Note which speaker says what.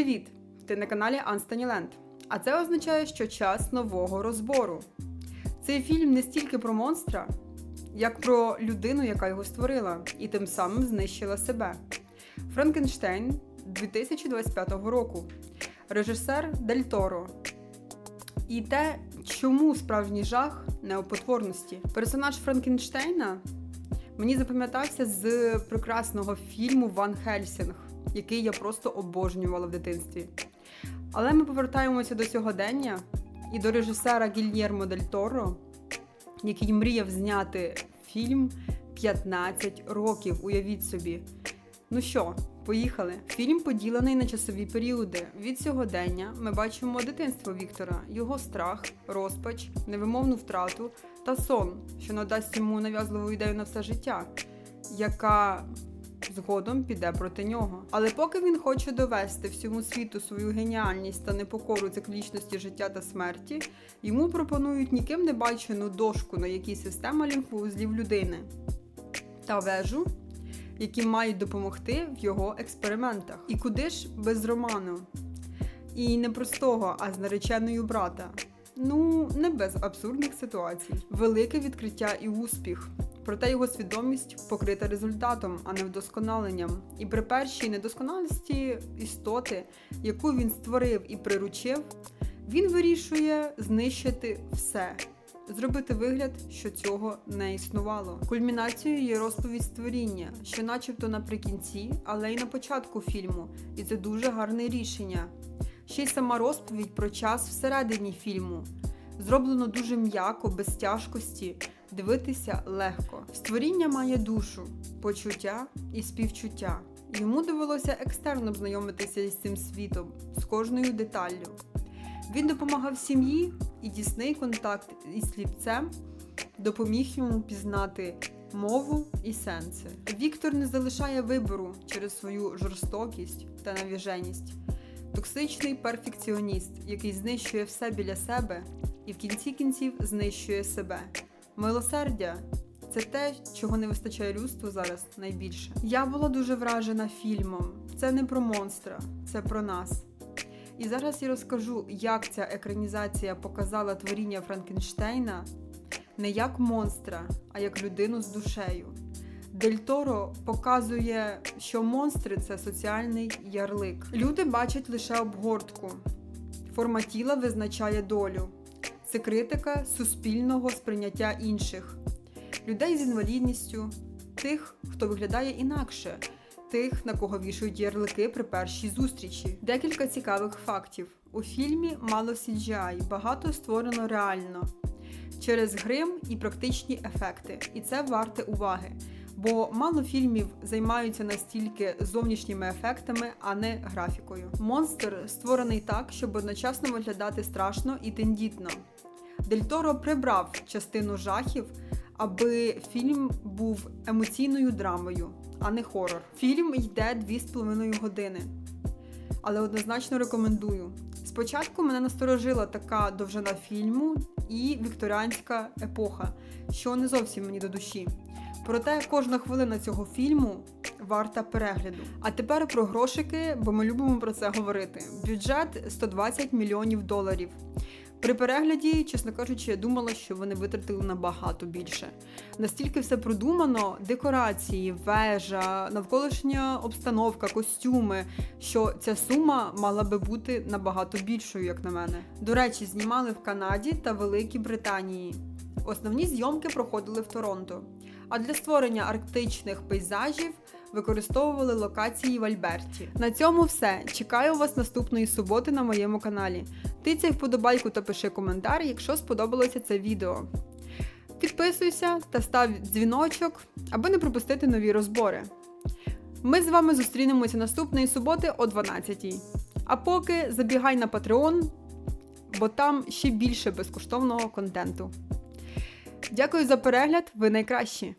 Speaker 1: Привіт! Ти на каналі Анстаніленд. А це означає, що час нового розбору. Цей фільм не стільки про монстра, як про людину, яка його створила, і тим самим знищила себе. Франкенштейн 2025 року. Режисер Дель Торо. І те, чому справжній жах не у потворності. Персонаж Франкенштейна мені запам'ятався з прекрасного фільму Ван Хельсінг, який я просто обожнювала в дитинстві. Але ми повертаємося до сьогодення і до режисера Гільєрмо Дель Торо, який мріяв зняти фільм 15 років. Уявіть собі. Ну що, поїхали. Фільм поділений на часові періоди. Від сьогодення ми бачимо дитинство Віктора, його страх, розпач, невимовну втрату та сон, що надасть йому нав'язливу ідею на все життя, яка згодом піде проти нього. Але поки він хоче довести всьому світу свою геніальність та непокору циклічності життя та смерті, йому пропонують ніким не бачену дошку, на якій система лімфоузлів людини та вежу, які мають допомогти в його експериментах. І куди ж без роману? І не простого, а з нареченою брата. Ну, не без абсурдних ситуацій. Велике відкриття і успіх. Проте його свідомість покрита результатом, а не вдосконаленням. І при першій недосконалості істоти, яку він створив і приручив, він вирішує знищити все, зробити вигляд, що цього не існувало. Кульмінацією є розповідь створіння, що, начебто, наприкінці, але й на початку фільму, і це дуже гарне рішення. Ще й сама розповідь про час всередині фільму. Зроблено дуже м'яко, без тяжкості, дивитися легко. Створіння має душу, почуття і співчуття. Йому довелося екстерно знайомитися із цим світом, з кожною деталлю. Він допомагав сім'ї, і тісний контакт із сліпцем допоміг йому пізнати мову і сенси. Віктор не залишає вибору через свою жорстокість та навіженість. Токсичний перфекціоніст, який знищує все біля себе і в кінці кінців знищує себе. Милосердя це те, чого не вистачає людству зараз найбільше. Я була дуже вражена фільмом. Це не про монстра, це про нас. І зараз я розкажу, як ця екранізація показала творіння Франкенштейна не як монстра, а як людину з душею. Дель Торо показує, що монстри це соціальний ярлик. Люди бачать лише обгортку. Форма тіла визначає долю. Це критика суспільного сприйняття інших, людей з інвалідністю, тих, хто виглядає інакше, тих, на кого вішають ярлики при першій зустрічі. Декілька цікавих фактів. У фільмі мало CGI, багато створено реально через грим і практичні ефекти. І це варте уваги. Бо мало фільмів займаються настільки зовнішніми ефектами, а не графікою. Монстр створений так, щоб одночасно виглядати страшно і тендітно. Дель Торо прибрав частину жахів, аби фільм був емоційною драмою, а не хорор. Фільм йде 2,5 години, але однозначно рекомендую. Спочатку мене насторожила така довжина фільму і вікторіанська епоха, що не зовсім мені до душі. Проте кожна хвилина цього фільму варта перегляду. А тепер про грошики, бо ми любимо про це говорити. Бюджет 120 мільйонів доларів. При перегляді, чесно кажучи, я думала, що вони витратили набагато більше. Настільки все продумано: декорації, вежа, навколишня обстановка, костюми, що ця сума мала би бути набагато більшою, як на мене. До речі, знімали в Канаді та Великій Британії. Основні зйомки проходили в Торонто. А для створення арктичних пейзажів використовували локації в Альберті. На цьому все. Чекаю вас наступної суботи на моєму каналі. Тицяй вподобайку та пиши коментар, якщо сподобалося це відео. Підписуйся та став дзвіночок, аби не пропустити нові розбори. Ми з вами зустрінемося наступної суботи о 12-й. А поки забігай на Patreon, бо там ще більше безкоштовного контенту. Дякую за перегляд, ви найкращі!